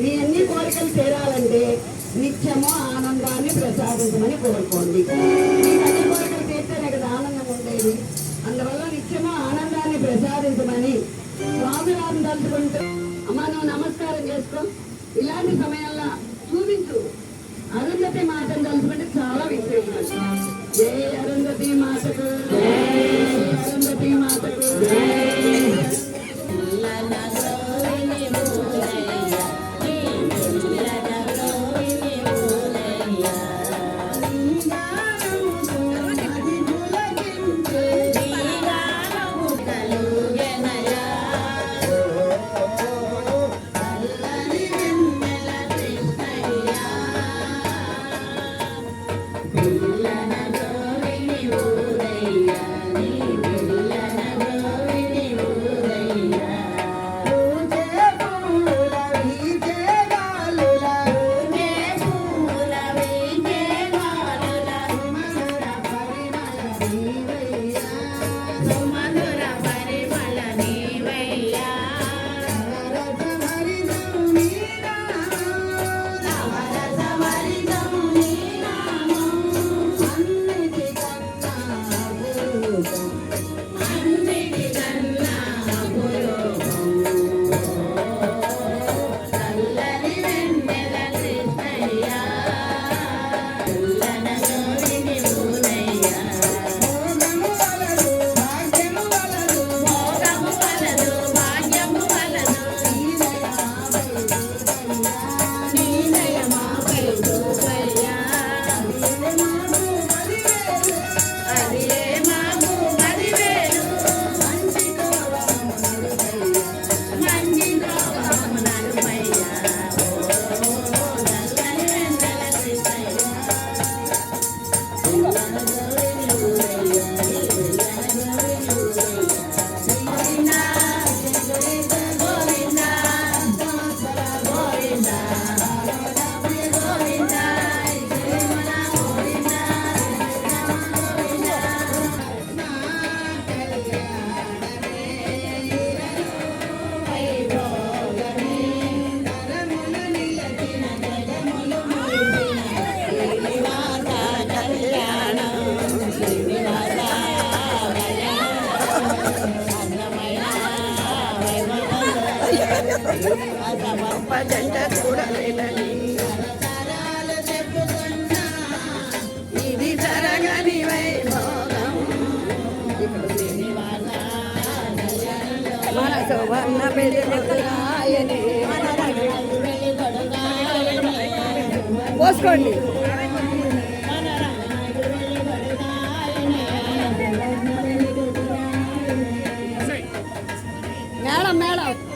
మీ అన్ని కోరికలు తీరాలంటే నిత్యము ఆనందాన్ని ప్రసాదించమని కోరుకోండి. మీకు అన్ని కోరికలు తీర్తేనే కదా ఆనందం ఉండేది. అందువల్ల నిత్యము ఆనందాన్ని ప్రసాదించమని స్వామివారిని తలుచుకుంటూ అమ్మా నువ్వు నమస్కారం చేసుకో. ఇలాంటి సమయంలో చూపించు. అరుంధతి మాటను తలుచుకుంటే చాలా విశేషం జై అరుంధతి మాతకు. జై అరుంధతి మాతకు. సువర్ణ పెళ్ళిరాయని పోసుకోండి. Madam madam.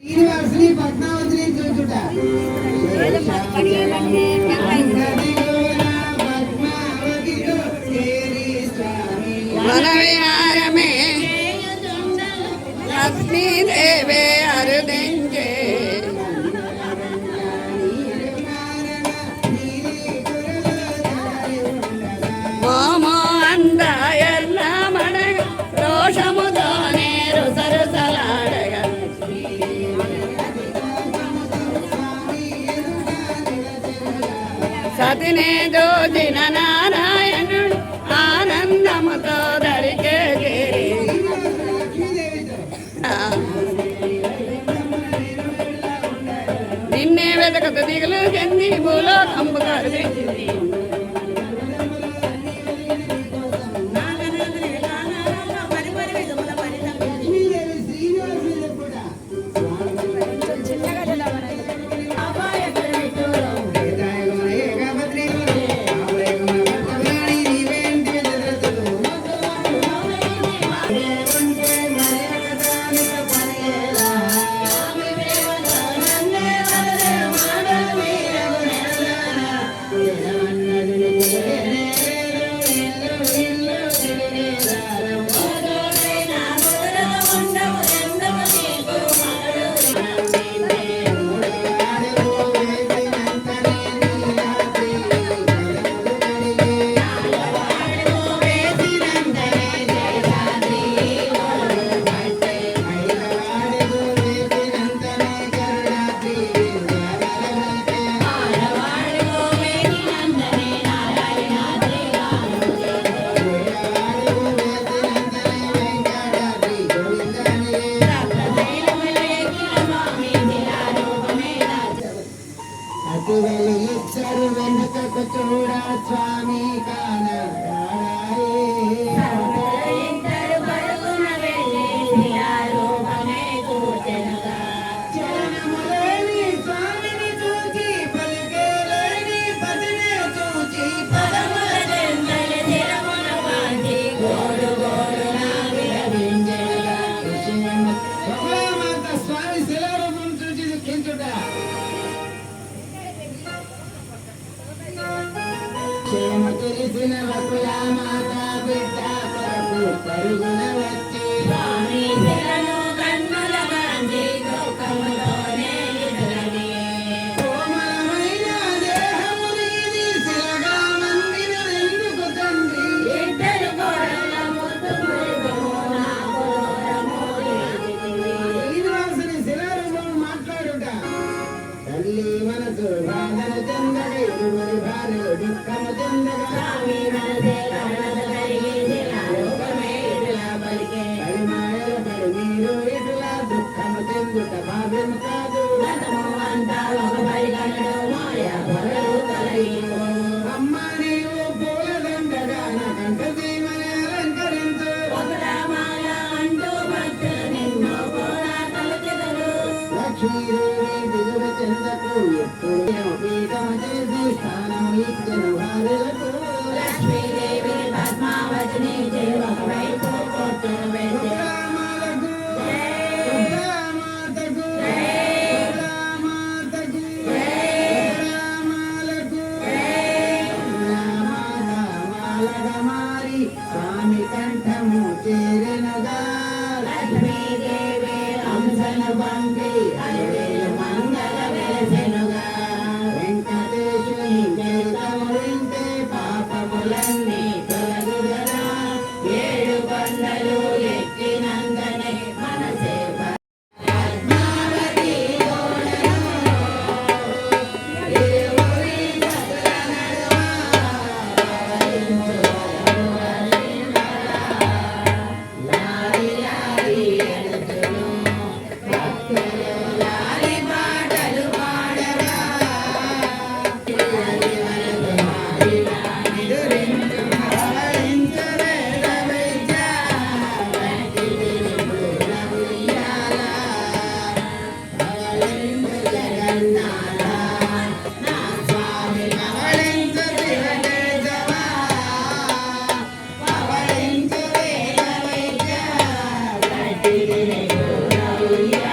శ్రీనివాసుని పద్మావతిని చూచుట మన విహారమే లక్ష్మీదేవే సతినే దోచిన నారాయణుడు ఆనందముతో దరికే చేరి నిన్నే వెతకత దిగులు చెంది భూలో కంపు Ireland. Thank you.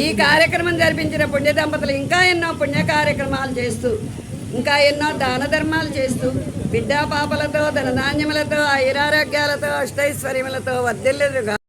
ఈ కార్యక్రమం జరిపించిన పుణ్య దంపతులు ఇంకా ఎన్నో పుణ్య కార్యక్రమాలు చేస్తూ ఇంకా ఎన్నో దాన ధర్మాలు చేస్తూ బిడ్డా పాపలతో ధనధాన్యములతో ఐరారోగ్యాలతో అష్టైశ్వర్యములతో వర్ధిల్లుగా